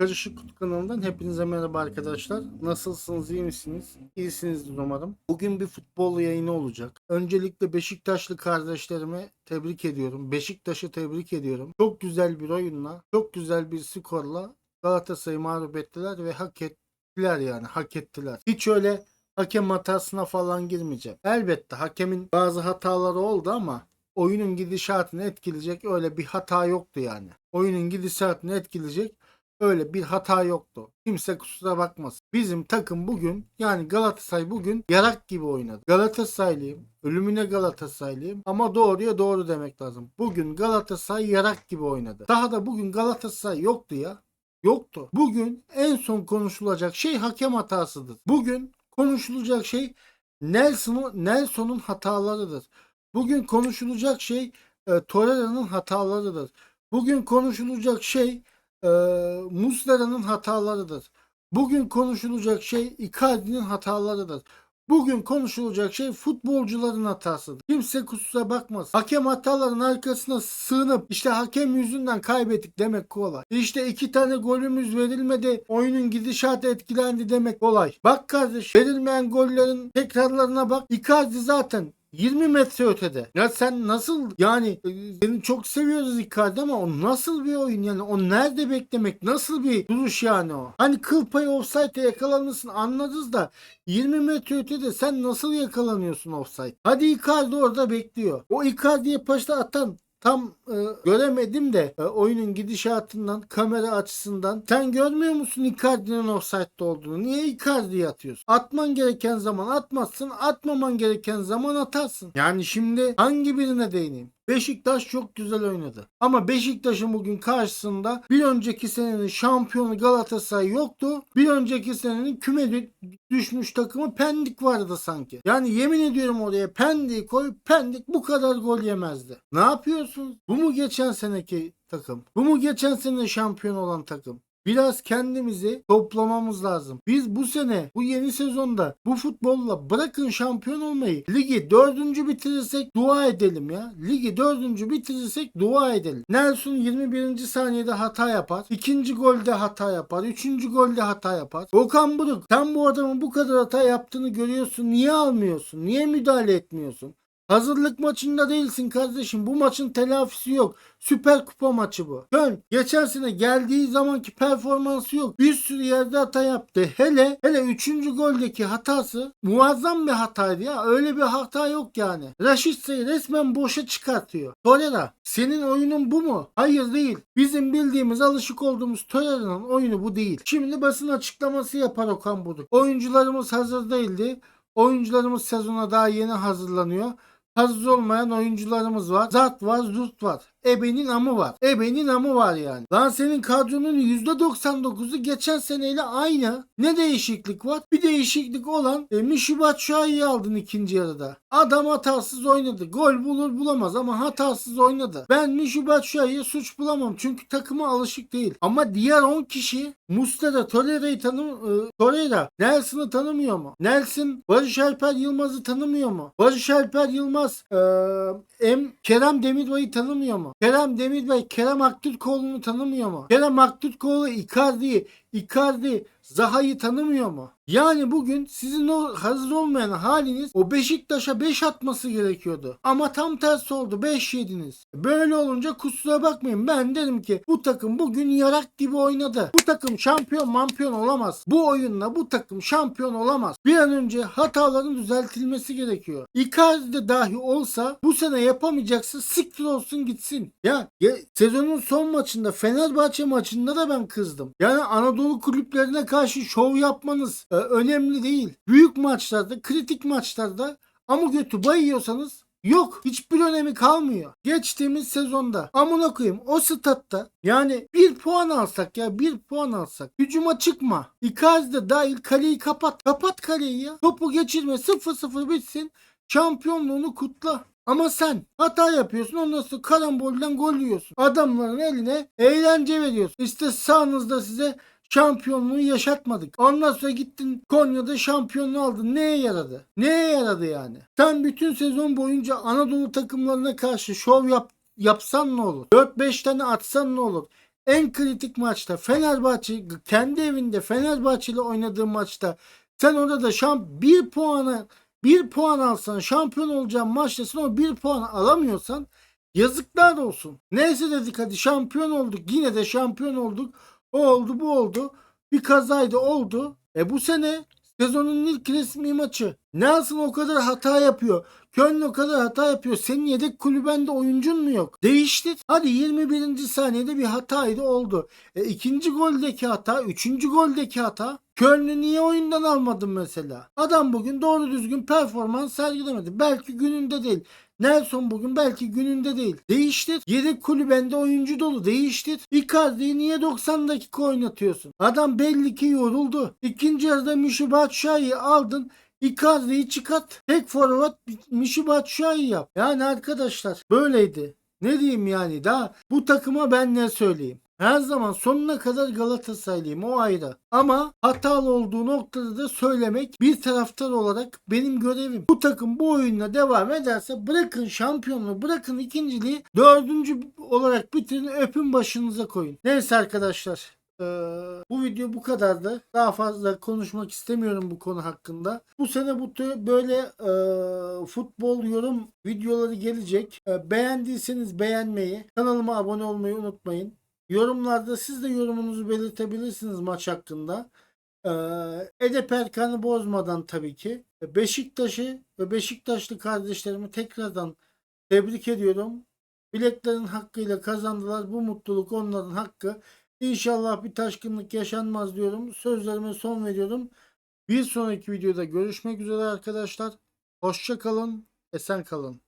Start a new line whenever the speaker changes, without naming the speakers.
Karışık Kutu kanalından hepinize merhaba arkadaşlar. Nasılsınız, iyi misiniz? İyisinizdir umarım. Bugün bir futbol yayını olacak. Öncelikle Beşiktaşlı kardeşlerime tebrik ediyorum. Beşiktaş'ı tebrik ediyorum. Çok güzel bir oyunla, çok güzel bir skorla Galatasaray'ı mağlup ettiler ve hak ettiler yani, hak ettiler. Hiç öyle hakem hatasına falan girmeyeceğim. Elbette hakemin bazı hataları oldu ama oyunun gidişatını etkileyecek öyle bir hata yoktu yani. Oyunun gidişatını etkileyecek öyle bir hata yoktu. Kimse kusura bakmasın. Bizim takım bugün yani Galatasaray bugün yarak gibi oynadı. Galatasaraylıyım. Ölümüne Galatasaraylıyım. Ama doğruya doğru demek lazım. Bugün Galatasaray yarak gibi oynadı. Daha da bugün Galatasaray yoktu ya. Yoktu. Bugün en son konuşulacak şey hakem hatasıdır. Bugün konuşulacak şey Nelson'un Nelson'un hatalarıdır. Bugün konuşulacak şey e, Torreira'nın hatalarıdır. Bugün konuşulacak şey e, Muslera'nın hatalarıdır. Bugün konuşulacak şey Icardi'nin hatalarıdır. Bugün konuşulacak şey futbolcuların hatasıdır. Kimse kusura bakmasın. Hakem hataların arkasına sığınıp işte hakem yüzünden kaybettik demek kolay. İşte iki tane golümüz verilmedi. Oyunun gidişatı etkilendi demek kolay. Bak kardeş verilmeyen gollerin tekrarlarına bak. Icardi zaten 20 metre ötede. Ya sen nasıl yani e, seni çok seviyoruz Icardi ama o nasıl bir oyun yani o nerede beklemek nasıl bir duruş yani o. Hani kıl payı offside'e yakalanırsın anladınız da 20 metre ötede sen nasıl yakalanıyorsun offside? Hadi Icardi orada bekliyor. O Icardi'ye paşta atan tam e, göremedim de e, oyunun gidişatından, kamera açısından. Sen görmüyor musun Icardi'nin offside'de olduğunu? Niye Icardi'ye atıyorsun? Atman gereken zaman atmazsın, atmaman gereken zaman atarsın. Yani şimdi hangi birine değineyim? Beşiktaş çok güzel oynadı. Ama Beşiktaş'ın bugün karşısında bir önceki senenin şampiyonu Galatasaray yoktu. Bir önceki senenin küme dü- düşmüş takımı Pendik vardı sanki. Yani yemin ediyorum oraya Pendik'i koy Pendik bu kadar gol yemezdi. Ne yapıyorsunuz? Bu mu geçen seneki takım? Bu mu geçen sene şampiyon olan takım? Biraz kendimizi toplamamız lazım. Biz bu sene bu yeni sezonda bu futbolla bırakın şampiyon olmayı ligi dördüncü bitirirsek dua edelim ya. Ligi dördüncü bitirirsek dua edelim. Nelson 21. saniyede hata yapar. ikinci golde hata yapar. Üçüncü golde hata yapar. Okan Buruk sen bu adamın bu kadar hata yaptığını görüyorsun. Niye almıyorsun? Niye müdahale etmiyorsun? Hazırlık maçında değilsin kardeşim. Bu maçın telafisi yok. Süper kupa maçı bu. Dön. Geçen sene geldiği zamanki performansı yok. Bir sürü yerde hata yaptı. Hele hele 3. goldeki hatası muazzam bir hataydı ya. Öyle bir hata yok yani. Raşitsa'yı resmen boşa çıkartıyor. Torreira senin oyunun bu mu? Hayır değil. Bizim bildiğimiz alışık olduğumuz Torreira'nın oyunu bu değil. Şimdi basın açıklaması yapar Okan Buruk. Oyuncularımız hazır değildi. Oyuncularımız sezona daha yeni hazırlanıyor. Hazır olmayan oyuncularımız var. Zat var, zurt var. Ebenin amı var. Ebenin amı var yani. Lan senin kadronun %99'u geçen seneyle aynı. Ne değişiklik var? Bir değişiklik olan e, Mişi Batshuayi'yi aldın ikinci yarıda. Adam hatasız oynadı. Gol bulur bulamaz ama hatasız oynadı. Ben Mişi Batshuayi'ye suç bulamam. Çünkü takıma alışık değil. Ama diğer 10 kişi Mustera, Torreira'yı tanım e, Torreira, Nelson'ı tanımıyor mu? Nelson, Barış Alper Yılmaz'ı tanımıyor mu? Barış Alper Yılmaz, e, em, Kerem Demirbay'ı tanımıyor mu? Kerem Demirbay, Kerem Aktürkoğlu'nu tanımıyor mu? Kerem Aktürkoğlu, Icardi'yi, Icardi, Zaha'yı tanımıyor mu? Yani bugün sizin o hazır olmayan haliniz o Beşiktaş'a 5 atması gerekiyordu. Ama tam tersi oldu 5 yediniz. Böyle olunca kusura bakmayın ben derim ki bu takım bugün yarak gibi oynadı. Bu takım şampiyon mampiyon olamaz. Bu oyunla bu takım şampiyon olamaz. Bir an önce hataların düzeltilmesi gerekiyor. Icardi de dahi olsa bu sene yapamayacaksa siktir olsun gitsin. Ya, ya sezonun son maçında Fenerbahçe maçında da ben kızdım. Yani Anadolu kulüplerine karşı şov yapmanız e, önemli değil. Büyük maçlarda, kritik maçlarda ama götü bayıyorsanız Yok hiçbir önemi kalmıyor. Geçtiğimiz sezonda amına koyayım o statta yani bir puan alsak ya bir puan alsak hücuma çıkma. Icardi de dahil kaleyi kapat. Kapat kaleyi ya. Topu geçirme 0-0 bitsin. Şampiyonluğunu kutla. Ama sen hata yapıyorsun ondan sonra karambolden gol yiyorsun. Adamların eline eğlence veriyorsun. İşte sağınızda size şampiyonluğu yaşatmadık. Ondan sonra gittin Konya'da şampiyonluğu aldın. Neye yaradı? Neye yaradı yani? Sen bütün sezon boyunca Anadolu takımlarına karşı şov yap, yapsan ne olur? 4-5 tane atsan ne olur? En kritik maçta Fenerbahçe kendi evinde Fenerbahçe ile oynadığı maçta sen orada da şamp bir puanı bir puan alsan şampiyon olacağın maçta o bir puan alamıyorsan yazıklar olsun. Neyse dedik hadi şampiyon olduk. Yine de şampiyon olduk. O oldu bu oldu. Bir kazaydı oldu. E bu sene sezonun ilk resmi maçı. Nelson o kadar hata yapıyor. Köln o kadar hata yapıyor. Senin yedek kulübende oyuncun mu yok? Değiştir. Hadi 21. saniyede bir hataydı oldu. E, ikinci goldeki hata, üçüncü goldeki hata. Köln'ü niye oyundan almadın mesela? Adam bugün doğru düzgün performans sergilemedi. Belki gününde değil. Nelson bugün belki gününde değil. Değiştir. Yedek kulübende oyuncu dolu. Değiştir. Icardi'yi niye 90 dakika oynatıyorsun? Adam belli ki yoruldu. İkinci yarıda Mişi Batshuayi'yi aldın. Icardi'yi çıkart. Tek forvet Mişi Batshuayi yap. Yani arkadaşlar böyleydi. Ne diyeyim yani daha bu takıma ben ne söyleyeyim? Her zaman sonuna kadar Galatasaraylıyım o ayrı. Ama hatalı olduğu noktada da söylemek bir taraftar olarak benim görevim. Bu takım bu oyunla devam ederse bırakın şampiyonluğu bırakın ikinciliği dördüncü olarak bitirin öpün başınıza koyun. Neyse arkadaşlar. Ee, bu video bu kadardı. Daha fazla konuşmak istemiyorum bu konu hakkında. Bu sene bu tür böyle e, futbol yorum videoları gelecek. E, beğendiyseniz beğenmeyi, kanalıma abone olmayı unutmayın. Yorumlarda siz de yorumunuzu belirtebilirsiniz maç hakkında. Ee, Edep Erkan'ı bozmadan tabii ki. Beşiktaş'ı ve Beşiktaşlı kardeşlerimi tekrardan tebrik ediyorum. Bileklerin hakkıyla kazandılar. Bu mutluluk onların hakkı. İnşallah bir taşkınlık yaşanmaz diyorum. Sözlerime son veriyorum. Bir sonraki videoda görüşmek üzere arkadaşlar. Hoşça kalın, esen kalın.